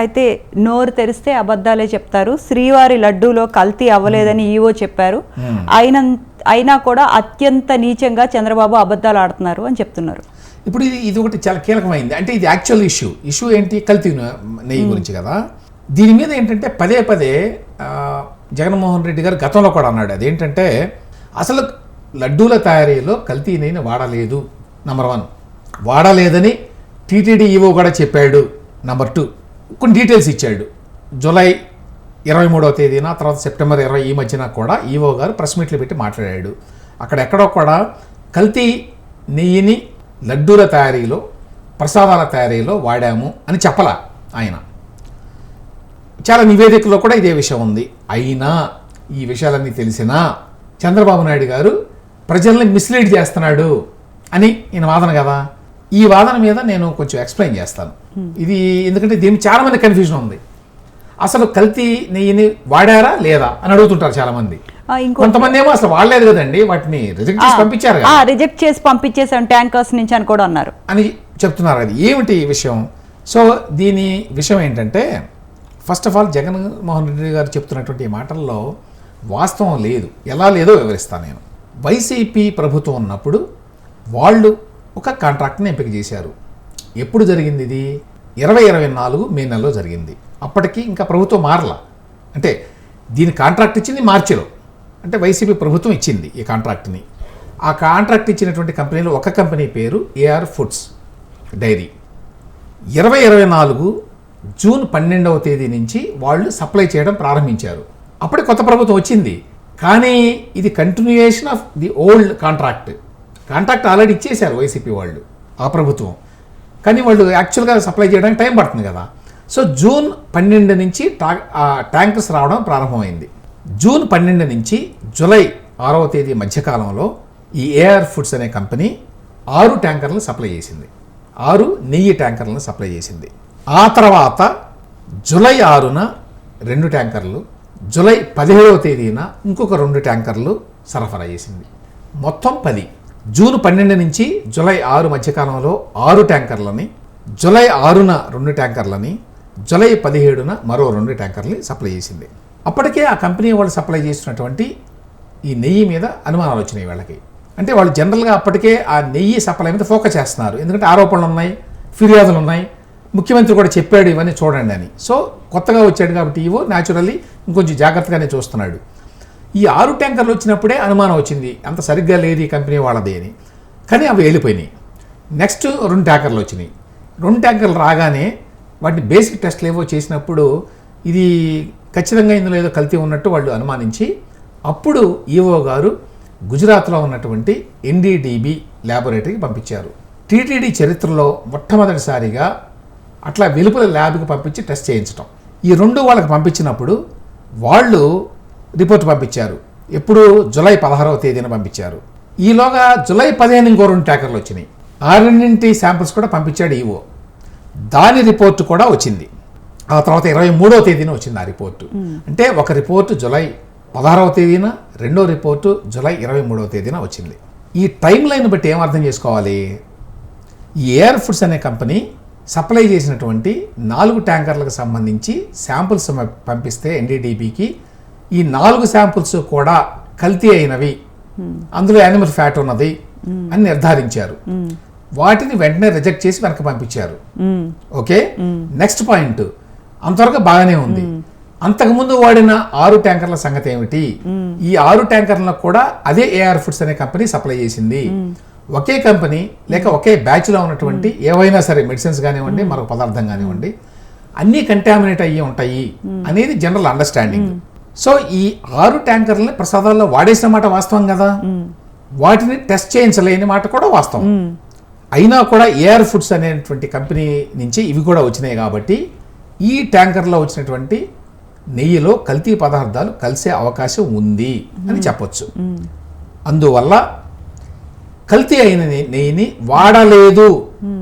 అయితే నోరు తెరిస్తే అబద్ధాలే చెప్తారు. శ్రీవారి లడ్డూలో కల్తీ అవ్వలేదని ఈవో చెప్పారు. అయిన అయినా కూడా అత్యంత నీచంగా చంద్రబాబు అబద్ధాలు ఆడుతున్నారు అని చెప్తున్నారు. ఇప్పుడు ఇది ఇది ఒకటి చాలా కీలకమైంది. అంటే ఇది యాక్చువల్ ఇష్యూ ఇష్యూ ఏంటి? కల్తీ నెయ్యి గురించి కదా. దీని మీద ఏంటంటే పదే పదే జగన్మోహన్ రెడ్డి గారు గతంలో కూడా అన్నాడు. అదేంటంటే అసలు లడ్డూల తయారీలో కల్తీ నెయ్యిని వాడలేదు number one వాడలేదని T T D E O కూడా చెప్పాడు నంబర్ టూ కొన్ని డీటెయిల్స్ ఇచ్చాడు. జూలై ఇరవై మూడవ తేదీన తర్వాత సెప్టెంబర్ ఇరవై ఈ మధ్యన కూడా ఈవో గారు ప్రెస్ మీట్లు పెట్టి మాట్లాడాడు. అక్కడ ఎక్కడో కూడా కల్తీ నెయ్యిని లడ్డూల తయారీలో ప్రసాదాల తయారీలో వాడాము అని చెప్పలా ఆయన. చాలా నివేదికలో కూడా ఇదే విషయం ఉంది. అయినా ఈ విషయాలన్నీ తెలిసినా చంద్రబాబు నాయుడు గారు ప్రజల్ని మిస్లీడ్ చేస్తున్నాడు అని ఈయన వాదన కదా? ఈ వాదన మీద నేను కొంచెం ఎక్స్ప్లెయిన్ చేస్తాను. ఇది ఎందుకంటే దీనికి చాలా మంది కన్ఫ్యూజన్ ఉంది. అసలు కల్తీ నెయ్యిని వాడారా లేదా అని అడుగుతుంటారు చాలా మంది. కొంతమంది ఏమో అసలు వాడలేదు కదండి వాటిని రిజెక్ట్ చేసి పంపించారు రిజెక్ట్ చేసి పంపించేసాం ట్యాంకర్స్ నుంచి అని కూడా అన్నారు. అని చెప్తున్నారు అది. ఏమిటి విషయం? సో దీని విషయం ఏంటంటే first of all Jaganmohan Reddy garu చెప్తున్నటువంటి మాటల్లో వాస్తవం లేదు. ఎలా లేదో వివరిస్తాను నేను. వైసీపీ ప్రభుత్వం ఉన్నప్పుడు వాళ్ళు ఒక కాంట్రాక్ట్ని ఎంపిక చేశారు. ఎప్పుడు జరిగింది ఇది? ఇరవై ఇరవై నాలుగు మే నెలలో జరిగింది. అప్పటికి ఇంకా ప్రభుత్వం మారల. అంటే దీని కాంట్రాక్ట్ ఇచ్చింది మార్చిలో. అంటే వైసీపీ ప్రభుత్వం ఇచ్చింది ఈ కాంట్రాక్ట్ని. ఆ కాంట్రాక్ట్ ఇచ్చినటువంటి కంపెనీలో ఒక కంపెనీ పేరు ఏఆర్ ఫుడ్స్ డైరీ. ఇరవై ఇరవై నాలుగు జూన్ పన్నెండవ తేదీ నుంచి వాళ్ళు సప్లై చేయడం ప్రారంభించారు. అప్పుడే కొత్త ప్రభుత్వం వచ్చింది. కానీ ఇది continuation of the old contract contract already ఇచ్చేశారు వైసీపీ వాళ్ళు ఆ ప్రభుత్వం. కానీ వాళ్ళు యాక్చువల్గా సప్లై చేయడానికి టైం పడుతుంది కదా. సో జూన్ పన్నెండు నుంచి టా ఆ ట్యాంకర్స్ రావడం ప్రారంభమైంది. జూన్ పన్నెండు నుంచి జూలై ఆరవ తేదీ మధ్యకాలంలో ఈ ఏఆర్ ఫుడ్స్ అనే కంపెనీ ఆరు ట్యాంకర్లను సప్లై చేసింది. ఆరు నెయ్యి ట్యాంకర్లను సప్లై చేసింది. ఆ తర్వాత జూలై ఆరున రెండు ట్యాంకర్లు జూలై పదిహేడవ తేదీన ఇంకొక రెండు ట్యాంకర్లు సరఫరా చేసింది. మొత్తం పది. జూన్ పన్నెండు నుంచి జులై ఆరు మధ్యకాలంలో ఆరు ట్యాంకర్లని జులై ఆరున రెండు ట్యాంకర్లని జులై పదిహేడున మరో రెండు ట్యాంకర్లని సప్లై చేసింది. అప్పటికే ఆ కంపెనీ వాళ్ళు సప్లై చేస్తున్నటువంటి ఈ నెయ్యి మీద అనుమానాలు వచ్చినాయి వాళ్ళకి. అంటే వాళ్ళు జనరల్గా అప్పటికే ఆ నెయ్యి సప్లై మీద ఫోకస్ చేస్తున్నారు. ఎందుకంటే ఆరోపణలు ఉన్నాయి ఫిర్యాదులు ఉన్నాయి. ముఖ్యమంత్రి కూడా చెప్పాడు ఇవన్నీ చూడండి అని. సో కొత్తగా వచ్చాడు కాబట్టి ఈవో న్యాచురల్లీ ఇంకొంచెం జాగ్రత్తగానే చూస్తున్నాడు. ఈ ఆరు ట్యాంకర్లు వచ్చినప్పుడే అనుమానం వచ్చింది. అంత సరిగ్గా లేదు ఈ కంపెనీ వాళ్ళది అని. కానీ అవి వెళ్ళిపోయినాయి. నెక్స్ట్ రెండు ట్యాంకర్లు వచ్చినాయి. రెండు ట్యాంకర్లు రాగానే వాటిని బేసిక్ టెస్ట్లు ఏవో చేసినప్పుడు ఇది ఖచ్చితంగా ఇందులో ఏదో కల్తీ ఉన్నట్టు వాళ్ళు అనుమానించి అప్పుడు ఈఓ గారు గుజరాత్లో ఉన్నటువంటి ఎన్డీడీబీ ల్యాబొరేటరీకి పంపించారు. టీటీడీ చరిత్రలో మొట్టమొదటిసారిగా అట్లా వెలుపల ల్యాబ్కి పంపించి టెస్ట్ చేయించడం ఈ రెండు వాళ్ళకి పంపించినప్పుడు వాళ్ళు రిపోర్ట్ పంపించారు. ఎప్పుడు జూలై పదహారవ తేదీన పంపించారు. ఈలోగా జూలై పదిహేను ఇంకో రెండు ట్యాంకర్లు వచ్చినాయి. ఆ రెండింటి శాంపిల్స్ కూడా పంపించాడు ఈవో. దాని రిపోర్టు కూడా వచ్చింది. ఆ తర్వాత ఇరవై మూడవ తేదీన వచ్చింది ఆ రిపోర్టు. అంటే ఒక రిపోర్టు జూలై పదహారవ తేదీన రెండో రిపోర్టు జూలై ఇరవై మూడవ తేదీన వచ్చింది. ఈ టైం లైన్ బట్టి ఏం అర్థం చేసుకోవాలి? ఈ ఎయిర్ ఫుడ్స్ అనే కంపెనీ సప్లై చేసినటువంటి నాలుగు ట్యాంకర్లకు సంబంధించి శాంపుల్స్ పంపిస్తే ఎన్డీడీబీకి ఈ నాలుగు శాంపుల్స్ కూడా కల్తీ అయినవి. అందులో యానిమల్ ఫ్యాట్ ఉన్నది అని నిర్ధారించారు. వాటిని వెంటనే రిజెక్ట్ చేసి వెనక్కి పంపించారు. ఓకే? Next point. అంతవరకు బాగానే ఉంది. అంతకుముందు వాడిన ఆరు ట్యాంకర్ల సంగతి ఏమిటి? ఈ ఆరు ట్యాంకర్లకు కూడా అదే ఏఆర్ ఫుడ్స్ అనే కంపెనీ సప్లై చేసింది. ఒకే కంపెనీ లేక ఒకే బ్యాచ్లో ఉన్నటువంటి ఏవైనా సరే మెడిసిన్స్ కానివ్వండి మరొక పదార్థం కానివ్వండి అన్నీ కంటామినేట్ అయ్యి ఉంటాయి అనేది జనరల్ అండర్స్టాండింగ్ సో ఈ ఆరు ట్యాంకర్లని ప్రసాదాల్లో వాడేసిన మాట వాస్తవం కదా? వాటిని టెస్ట్ చేయించలేని మాట కూడా వాస్తవం. అయినా కూడా ఏఆర్ ఫుడ్స్ అనేటువంటి కంపెనీ నుంచి ఇవి కూడా వచ్చినాయి కాబట్టి ఈ ట్యాంకర్లో వచ్చినటువంటి నెయ్యిలో కల్తీ పదార్థాలు కలిసే అవకాశం ఉంది అని చెప్పొచ్చు. అందువల్ల కల్తీ అయిన నెయ్యిని వాడలేదు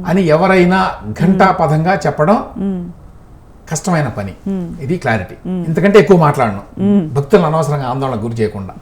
అని ఎవరైనా ఘంటాపథంగా చెప్పడం కష్టమైన పని. ఇది క్లారిటీ ఇంతకంటే ఎక్కువ మాట్లాడను. భక్తులను అనవసరంగా ఆందోళన గురి చేయకుండా.